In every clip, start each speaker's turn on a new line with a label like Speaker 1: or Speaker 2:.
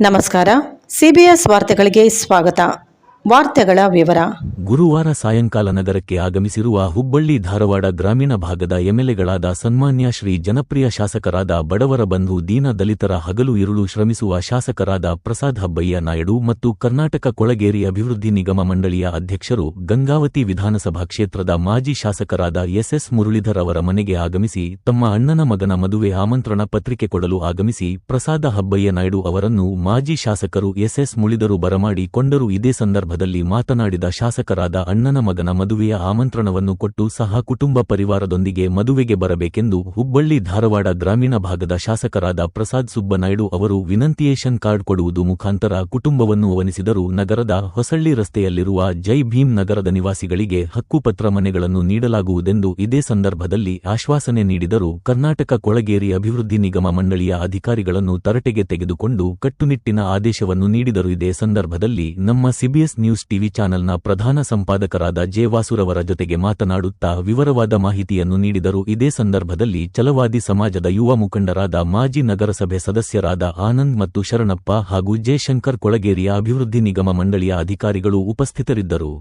Speaker 1: ನಮಸ್ಕಾರ. ಸಿಬಿಎಸ್ ವಾರ್ತೆಗಳಿಗೆ ಸ್ವಾಗತ. ವಾರ್ತೆಗಳ ವಿವರ.
Speaker 2: ಗುರುವಾರ ಸಾಯಂಕಾಲ ನಗರಕ್ಕೆ ಆಗಮಿಸಿರುವ ಹುಬ್ಬಳ್ಳಿ ಧಾರವಾಡ ಗ್ರಾಮೀಣ ಭಾಗದ ಎಂಎಲ್ಎಗಳಾದ ಸನ್ಮಾನ್ಯ ಶ್ರೀ ಜನಪ್ರಿಯ ಶಾಸಕರಾದ ಬಡವರ ಬಂಧು ದೀನ ದಲಿತರ ಹಗಲು ಇರುಳು ಶ್ರಮಿಸುವ ಶಾಸಕರಾದ ಪ್ರಸಾದ್ ಹಬ್ಬಯ್ಯ ನಾಯ್ಡು ಮತ್ತು ಕರ್ನಾಟಕ ಕೊಳಗೇರಿ ಅಭಿವೃದ್ಧಿ ನಿಗಮ ಮಂಡಳಿಯ ಅಧ್ಯಕ್ಷರು ಗಂಗಾವತಿ ವಿಧಾನಸಭಾ ಕ್ಷೇತ್ರದ ಮಾಜಿ ಶಾಸಕರಾದ ಎಸ್ಎಸ್ ಮುರಳೀಧರ್ ಅವರ ಮನೆಗೆ ಆಗಮಿಸಿ ತಮ್ಮ ಅಣ್ಣನ ಮಗನ ಮದುವೆ ಆಮಂತ್ರಣ ಪತ್ರಿಕೆ ಕೊಡಲು ಆಗಮಿಸಿ ಪ್ರಸಾದ ಹಬ್ಬಯ್ಯ ನಾಯ್ಡು ಅವರನ್ನು ಮಾಜಿ ಶಾಸಕರು ಎಸ್ಎಸ್ ಮುಳಿದರು ಬರಮಾಡಿ ಕೊಂಡರು ಇದೇ ಸಂದರ್ಭದಲ್ಲಿ ಮಾತನಾಡಿದ ಶಾಸಕರಾದ ಅಣ್ಣನ ಮಗನ ಮದುವೆಯ ಆಮಂತ್ರಣವನ್ನು ಕೊಟ್ಟು ಸಹ ಕುಟುಂಬ ಪರಿವಾರದೊಂದಿಗೆ ಮದುವೆಗೆ ಬರಬೇಕೆಂದು ಹುಬ್ಬಳ್ಳಿ ಧಾರವಾಡ ಗ್ರಾಮೀಣ ಭಾಗದ ಶಾಸಕರಾದ ಪ್ರಸಾದ್ ಸುಬ್ಬನಾಯ್ಡು ಅವರು ವಿನಂತಿಯೇಷನ್ ಕಾರ್ಡ್ ಕೊಡುವುದು ಮುಖಾಂತರ ಕುಟುಂಬವನ್ನು ಅವನಿಸಿದರು ನಗರದ ಹೊಸಳ್ಳಿ ರಸ್ತೆಯಲ್ಲಿರುವ ಜೈ ಭೀಮ್ ನಗರದ ನಿವಾಸಿಗಳಿಗೆ ಹಕ್ಕುಪತ್ರ ಮನೆಗಳನ್ನು ನೀಡಲಾಗುವುದೆಂದು ಇದೇ ಸಂದರ್ಭದಲ್ಲಿ ಆಶ್ವಾಸನೆ ನೀಡಿದರು ಕರ್ನಾಟಕ ಕೊಳಗೇರಿ ಅಭಿವೃದ್ಧಿ ನಿಗಮ ಮಂಡಳಿಯ ಅಧಿಕಾರಿಗಳನ್ನು ತರಟೆಗೆ ತೆಗೆದುಕೊಂಡು ಕಟ್ಟುನಿಟ್ಟಿನ ಆದೇಶವನ್ನು ನೀಡಿದರು ಇದೇ ಸಂದರ್ಭದಲ್ಲಿ ನಮ್ಮ ಸಿಬಿಎಸ್ ನ್ಯೂಸ್ ಟಿವಿ ಚಾನೆಲ್ನ ಪ್ರಧಾನ ಸಂಪಾದಕರಾದ ಜೆ ವಾಸುರವರ ಜೊತೆಗೆ ಮಾತನಾಡುತ್ತಾ ವಿವರವಾದ ಮಾಹಿತಿಯನ್ನು ನೀಡಿದರು. ಇದೇ ಸಂದರ್ಭದಲ್ಲಿ ಛಲವಾದಿ ಸಮಾಜದ ಯುವ ಮುಖಂಡರಾದ ಮಾಜಿ ನಗರಸಭೆ ಸದಸ್ಯರಾದ ಆನಂದ್ ಮತ್ತು ಶರಣಪ್ಪ ಹಾಗೂ ಜಯಶಂಕರ್ ಕೊಳಗೇರಿಯ ಅಭಿವೃದ್ಧಿ ನಿಗಮ ಮಂಡಳಿಯ ಅಧಿಕಾರಿಗಳು ಉಪಸ್ಥಿತರಿದ್ದರು.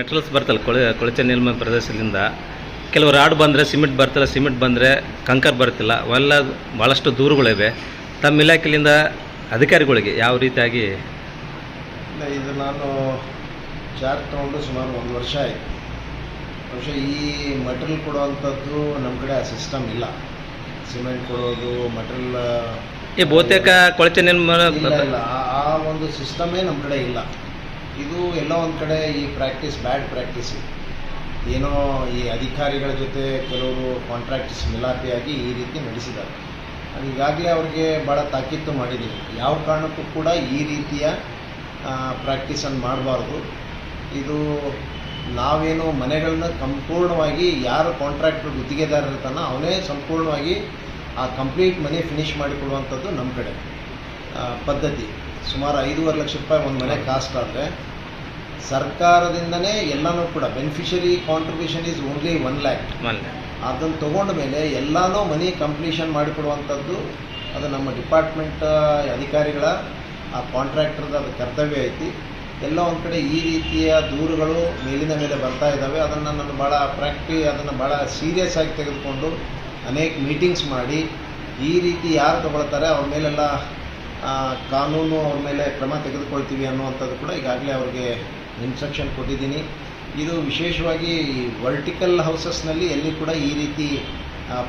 Speaker 3: ಮೆಟಲ್ಸ್ ಬರ್ತಲ್ಲ ಕೊಳೆ ಕೊಳಚೆ ನೀಲ್ಮ ಪ್ರದೇಶದಿಂದ. ಕೆಲವು ರಾಡ್ ಬಂದರೆ ಸಿಮೆಂಟ್ ಬರ್ತಲ್ಲ ಸಿಮೆಂಟ್ ಬಂದರೆ ಕಂಕರ್ ಬರ್ತಿಲ್ಲ ಅವೆಲ್ಲ ಭಾಳಷ್ಟು ದೂರುಗಳಿವೆ. ತಮ್ಮ ಇಲಾಖೆಯಿಂದ ಅಧಿಕಾರಿಗಳಿಗೆ ಯಾವ ರೀತಿಯಾಗಿ
Speaker 4: ಇಲ್ಲ ಇದು ನಾನು ಚಾರ್ಜ್ ತೊಗೊಂಡು ಸುಮಾರು ಒಂದು ವರ್ಷ ಆಯಿತು. ಬಹುಶಃ ಈ ಮಟೀರಿಯಲ್ ಕೊಡುವಂಥದ್ದು ನಮ್ಮ ಕಡೆ ಆ ಸಿಸ್ಟಮ್ ಇಲ್ಲ. ಸಿಮೆಂಟ್ ಕೊಡೋದು ಮಟೀರಿಯಲ್
Speaker 3: ಈ ಬಹುತೇಕ ಕೊಳಚೆ ನೀಲ್ಮ
Speaker 4: ಇಲ್ಲ ಇಲ್ಲ. ಆ ಒಂದು ಸಿಸ್ಟಮೇ ನಮ್ಮ ಕಡೆ ಇಲ್ಲ. ಇದು ಎಲ್ಲೋ ಒಂದು ಕಡೆ ಈ ಪ್ರಾಕ್ಟೀಸ್ ಬ್ಯಾಡ್ ಪ್ರಾಕ್ಟೀಸ್ ಏನೋ ಈ ಅಧಿಕಾರಿಗಳ ಜೊತೆ ಕೆಲವರು ಕಾಂಟ್ರಾಕ್ಟ್ಸ್ ಮಿಲಾಪಿಯಾಗಿ ಈ ರೀತಿ ನಡೆಸಿದ್ದಾರೆ. ನಾನು ಈಗಾಗಲೇ ಅವ್ರಿಗೆ ಭಾಳ ತಾಕೀತು ಮಾಡಿದ್ದೀನಿ ಯಾವ ಕಾರಣಕ್ಕೂ ಕೂಡ ಈ ರೀತಿಯ ಪ್ರಾಕ್ಟೀಸನ್ನು ಮಾಡಬಾರ್ದು. ಇದು ನಾವೇನು ಮನೆಗಳನ್ನ ಸಂಪೂರ್ಣವಾಗಿ ಯಾರು ಕಾಂಟ್ರಾಕ್ಟ್ರ್ ಗುತ್ತಿಗೆದಾರ ಇರ್ತಾನೋ ಅವನೇ ಸಂಪೂರ್ಣವಾಗಿ ಆ ಕಂಪ್ಲೀಟ್ ಮನೆ ಫಿನಿಷ್ ಮಾಡಿಕೊಡುವಂಥದ್ದು ನಮ್ಮ ಕಡೆ ಪದ್ಧತಿ. ಸುಮಾರು ಐದೂವರೆ ಲಕ್ಷ ರೂಪಾಯಿ ಒಂದು ಮನೆ ಕಾಸ್ಟ್ ಆದರೆ ಸರ್ಕಾರದಿಂದನೇ ಎಲ್ಲನೂ ಕೂಡ beneficiary contribution is only one lakh ಅದನ್ನು ತೊಗೊಂಡ ಮೇಲೆ ಎಲ್ಲನೂ ಮನಿ ಕಂಪ್ಲೀಷನ್ ಮಾಡಿಕೊಡುವಂಥದ್ದು ಅದು ನಮ್ಮ ಡಿಪಾರ್ಟ್ಮೆಂಟ್ ಅಧಿಕಾರಿಗಳ ಆ ಕಾಂಟ್ರಾಕ್ಟರ್ದ ಅದು ಕರ್ತವ್ಯ ಐತಿ. ಎಲ್ಲ ಒಂದು ಕಡೆ ಈ ರೀತಿಯ ದೂರುಗಳು ಮೇಲಿನ ಮೇಲೆ ಬರ್ತಾ ಇದ್ದಾವೆ ಅದನ್ನು ನಾನು ಭಾಳ ಪ್ರಾಕ್ಟಿ ಅದನ್ನು ಭಾಳ ಸೀರಿಯಸ್ ಆಗಿ ತೆಗೆದುಕೊಂಡು ಅನೇಕ ಮೀಟಿಂಗ್ಸ್ ಮಾಡಿ ಈ ರೀತಿ ಯಾರು ತಗೊಳ್ತಾರೆ ಅವ್ರ ಮೇಲೆಲ್ಲ ಕಾನೂನು ಅವ್ರ ಮೇಲೆ ಕ್ರಮ ತೆಗೆದುಕೊಳ್ತೀವಿ ಅನ್ನುವಂಥದ್ದು ಕೂಡ ಈಗಾಗಲೇ ಅವ್ರಿಗೆ ಇನ್ಸ್ಟ್ರಕ್ಷನ್ ಕೊಟ್ಟಿದ್ದೀನಿ. ಇದು ವಿಶೇಷವಾಗಿ ವರ್ಟಿಕಲ್ ಹೌಸಸ್ನಲ್ಲಿ ಎಲ್ಲಿ ಕೂಡ ಈ ರೀತಿ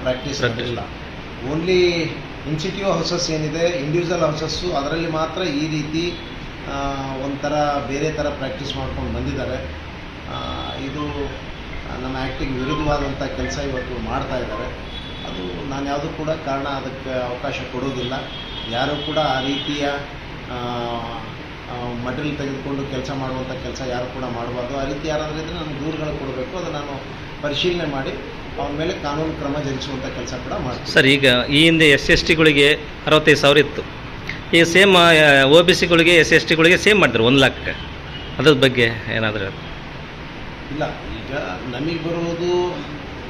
Speaker 4: ಪ್ರಾಕ್ಟೀಸ್
Speaker 3: ಆಗಿಲ್ಲ
Speaker 4: ಇಲ್ಲ ಓನ್ಲಿ ಇನ್ಸಿಟ್ಯೂ ಹೌಸಸ್ ಏನಿದೆ ಇಂಡಿವಿಜುವಲ್ ಹೌಸಸ್ಸು ಅದರಲ್ಲಿ ಮಾತ್ರ ಈ ರೀತಿ ಒಂಥರ ಬೇರೆ ಥರ ಪ್ರಾಕ್ಟೀಸ್ ಮಾಡ್ಕೊಂಡು ಬಂದಿದ್ದಾರೆ. ಇದು ನಮ್ಮ ಆ್ಯಕ್ಟಿಗೆ ವಿರುದ್ಧವಾದಂಥ ಕೆಲಸ ಇವತ್ತು ಮಾಡ್ತಾ ಇದ್ದಾರೆ. ಅದು ನಾನು ಯಾವುದೂ ಕೂಡ ಕಾರಣ ಅದಕ್ಕೆ ಅವಕಾಶ ಕೊಡೋದಿಲ್ಲ. ಯಾರೂ ಕೂಡ ಆ ರೀತಿಯ ಮಟೀರಿಯಲ್ ತೆಗೆದುಕೊಂಡು ಕೆಲಸ ಮಾಡುವಂಥ ಕೆಲಸ ಯಾರು ಕೂಡ ಮಾಡಬಾರ್ದು. ಆ ರೀತಿ ಯಾರಾದರೂ ಇದ್ದರೆ ನಾನು ದೂರುಗಳು ಕೊಡಬೇಕು ಅದು ನಾನು ಪರಿಶೀಲನೆ ಮಾಡಿ ಅವ್ರ ಮೇಲೆ ಕಾನೂನು ಕ್ರಮ ಜರುಗಿಸುವಂಥ ಕೆಲಸ ಕೂಡ ಮಾಡ್ತೀನಿ.
Speaker 3: ಸರ್ ಈಗ ಈ ಹಿಂದೆ ಎಸ್ ಎಸ್ ಟಿಗಳಿಗೆ ಅರವತ್ತೈದು ಸಾವಿರ ಇತ್ತು. ಈಗ ಸೇಮ್ ಒ ಬಿ ಸಿಗಳಿಗೆ ಎಸ್ ಎಸ್ ಟಿಗಳಿಗೆ ಸೇಮ್ ಮಾಡಿದ್ರು ಒಂದು ಲಾಕ್ ಅದ್ರ ಬಗ್ಗೆ ಏನಾದರೂ
Speaker 4: ಇಲ್ಲ ಈಗ ನಮಗೆ ಬರುವುದು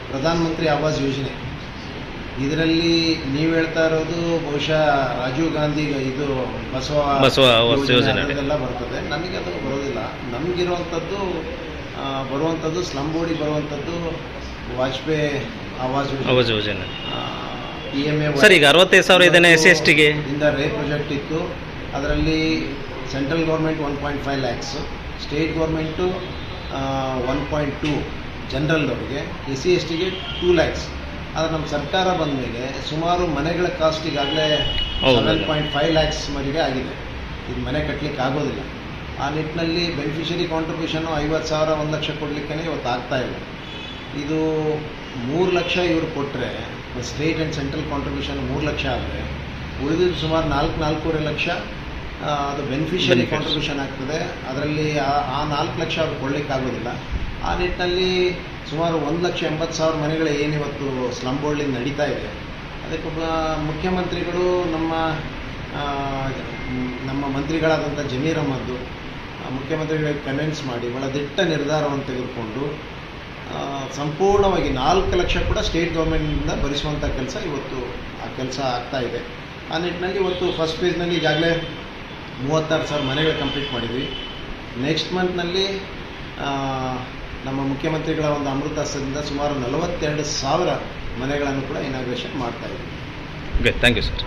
Speaker 4: ಪ್ರಧಾನಮಂತ್ರಿ ಆವಾಸ್ ಯೋಜನೆ. ಇದರಲ್ಲಿ ನೀವು ಹೇಳ್ತಾ ಇರೋದು ಬಹುಶಃ ರಾಜೀವ್ ಗಾಂಧಿ ಇದು ಬಸವ
Speaker 3: ಬಸವ ಯೋಜನೆಲ್ಲ ಯೋಜನೆ.
Speaker 4: ಅದೆಲ್ಲ ಬರ್ತದೆ. ನಮಗೆ ಅದು ಬರೋದಿಲ್ಲ. ನಮಗಿರುವಂಥದ್ದು ಬರುವಂಥದ್ದು ಸ್ಲಂ ಬೋರ್ಡಿಗೆ ಬರುವಂಥದ್ದು ವಾಜಪೇಯಿ ಆವಾಜ್ ಯೋಜನೆ.
Speaker 3: ಆವಾಸ್ ಯೋಜನೆ.
Speaker 4: ಪಿ ಎಂ ಎ
Speaker 3: ಸರ್ ಈಗ ಅರವತ್ತೈದು ಸಾವಿರ ಇದೇನೆ ಎಸ್ ಎಸ್ ಟಿಗೆ
Speaker 4: ಇಂದ ರೇ ಪ್ರಾಜೆಕ್ಟ್ ಇತ್ತು. ಅದರಲ್ಲಿ central government one point five lakhs state government one point two ಜನರಲ್ದವ್ರಿಗೆ S C S ಟಿಗೆ ಟೂ ಲ್ಯಾಕ್ಸ್. ಆದರೆ ನಮ್ಮ ಸರ್ಕಾರ ಬಂದ ಮೇಲೆ ಸುಮಾರು ಮನೆಗಳ ಕಾಸ್ಟ್ ಈಗಾಗಲೇ. ಸೆವೆನ್ ಪಾಯಿಂಟ್ ಫೈವ್ ಲ್ಯಾಕ್ಸ್ ವರೆಗೆ ಆಗಿದೆ. ಇದು ಮನೆ ಕಟ್ಟಲಿಕ್ಕೆ ಆಗೋದಿಲ್ಲ. ಆ ನಿಟ್ಟಿನಲ್ಲಿ ಬೆನಿಫಿಷರಿ ಕಾಂಟ್ರಿಬ್ಯೂಷನ್ನು ಐವತ್ತು ಸಾವಿರ ಒಂದು ಲಕ್ಷ ಕೊಡಲಿಕ್ಕೆ ಇವತ್ತು ಆಗ್ತಾ ಇಲ್ಲ ಇದು ಮೂರು ಲಕ್ಷ ಇವರು ಕೊಟ್ಟರೆ ಸ್ಟೇಟ್ ಆ್ಯಂಡ್ ಸೆಂಟ್ರಲ್ ಕಾಂಟ್ರಿಬ್ಯೂಷನ್ ಮೂರು ಲಕ್ಷ ಆದರೆ ಉಳಿದಿದ್ದು ಸುಮಾರು ನಾಲ್ಕು ನಾಲ್ಕೂವರೆ ಲಕ್ಷ ಅದು ಬೆನಿಫಿಷರಿ ಕಾಂಟ್ರಿಬ್ಯೂಷನ್ ಆಗ್ತದೆ. ಅದರಲ್ಲಿ ಆ- ಆ ನಾಲ್ಕು ಲಕ್ಷ ಅವ್ರು ಕೊಡಲಿಕ್ಕಾಗೋದಿಲ್ಲ. ಆ ನಿಟ್ಟಿನಲ್ಲಿ ಸುಮಾರು ಒಂದು ಲಕ್ಷ ಎಂಬತ್ತು ಸಾವಿರ ಮನೆಗಳು ಏನಿವತ್ತು ಸ್ಲಮ್ ಬೋರ್ಡ್ಲಿಂದ ನಡೀತಾ ಇದೆ. ಅದಕ್ಕೊಬ್ಬ ಮುಖ್ಯಮಂತ್ರಿಗಳು ನಮ್ಮ ನಮ್ಮ ಮಂತ್ರಿಗಳಾದಂಥ ಜಮೀರ್ ಅಹಮದ್ದು ಮುಖ್ಯಮಂತ್ರಿಗಳಿಗೆ ಕನ್ವಿನ್ಸ್ ಮಾಡಿ ಭಾಳ ದಿಟ್ಟ ನಿರ್ಧಾರವನ್ನು ತೆಗೆದುಕೊಂಡು ಸಂಪೂರ್ಣವಾಗಿ ನಾಲ್ಕು ಲಕ್ಷ ಕೂಡ ಸ್ಟೇಟ್ ಗೌರ್ಮೆಂಟಿಂದ ಭರಿಸುವಂಥ ಕೆಲಸ ಇವತ್ತು ಆ ಕೆಲಸ ಆಗ್ತಾ ಇದೆ. ಆ ನಿಟ್ಟಿನಲ್ಲಿ ಇವತ್ತು ಫಸ್ಟ್ ಫೇಸ್ನಲ್ಲಿ ಈಗಾಗಲೇ ಮೂವತ್ತಾರು ಸಾವಿರ ಮನೆಗಳು ಕಂಪ್ಲೀಟ್ ಮಾಡಿದ್ವಿ. ನೆಕ್ಸ್ಟ್ ಮಂತ್ನಲ್ಲಿ ನಮ್ಮ ಮುಖ್ಯಮಂತ್ರಿಗಳ ಒಂದು ಅಮೃತ ಹಸ್ತದಿಂದ ಸುಮಾರು ನಲವತ್ತೆರಡು ಸಾವಿರ ಮನೆಗಳನ್ನು ಕೂಡ ಇನಾಗ್ರೇಷನ್ ಮಾಡ್ತಾ ಇದ್ದೀವಿ.
Speaker 3: Okay thank you sir